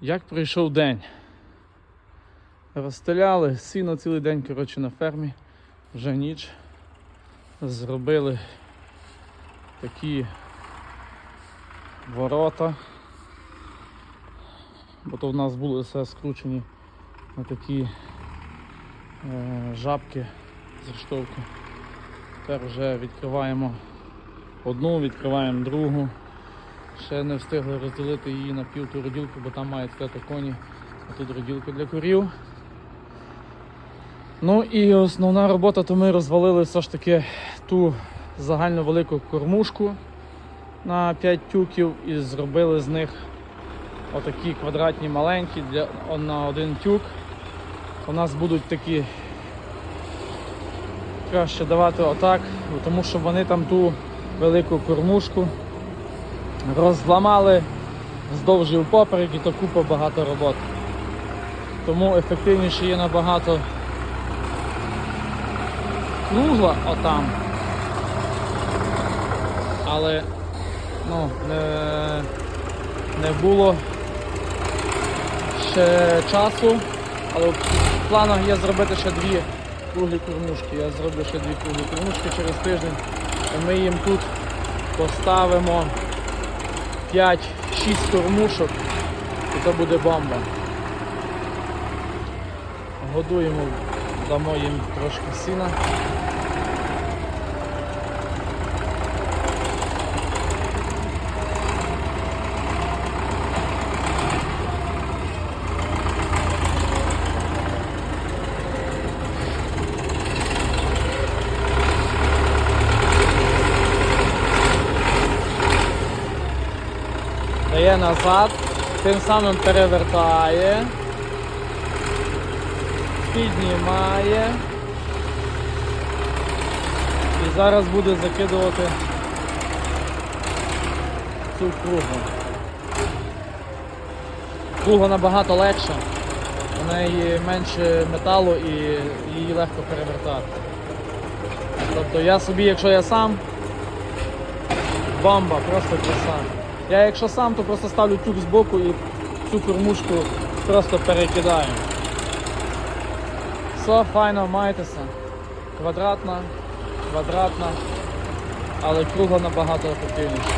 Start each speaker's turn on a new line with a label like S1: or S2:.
S1: Як пройшов день? Розстріляли сіно цілий день коротше, на фермі, вже ніч. Зробили такі ворота. Бо то в нас були все скручені на такі е, жабки з рештовки. Тепер вже відкриваємо одну, відкриваємо другу. Ще не встигли розділити її на пів ту роділку, бо там мають стояти коні, а тут роділка для курів. Ну і основна робота, то ми розвалили все ж таки ту загальну велику кормушку на 5 тюків і зробили з них отакі квадратні маленькі для, на один тюк. У нас будуть такі краще давати отак, тому що вони там ту велику кормушку розламали вздовж і впоперек і то купа багато роботи. Тому ефективніше є набагато кругла отам. Але ну, не, не було ще часу, але в планах є зробити ще дві круглі кормушки. Я зроблю ще дві круглі кормушки через тиждень. Ми їм тут поставимо 5-6 кормушок і це буде бомба. Годуємо, дамо їм трошки сіна. Дає назад, тим самим перевертає, піднімає і зараз буде закидувати цю кругу. Круга набагато легша, у неї менше металу і її легко перевертати. Тобто я собі, якщо я сам, бомба, просто краса. Я якщо сам, то просто ставлю тюк збоку і цю кормушку просто перекидаю. Все, файно, майтеся. Квадратна, квадратна, але кругла набагато ефективніше.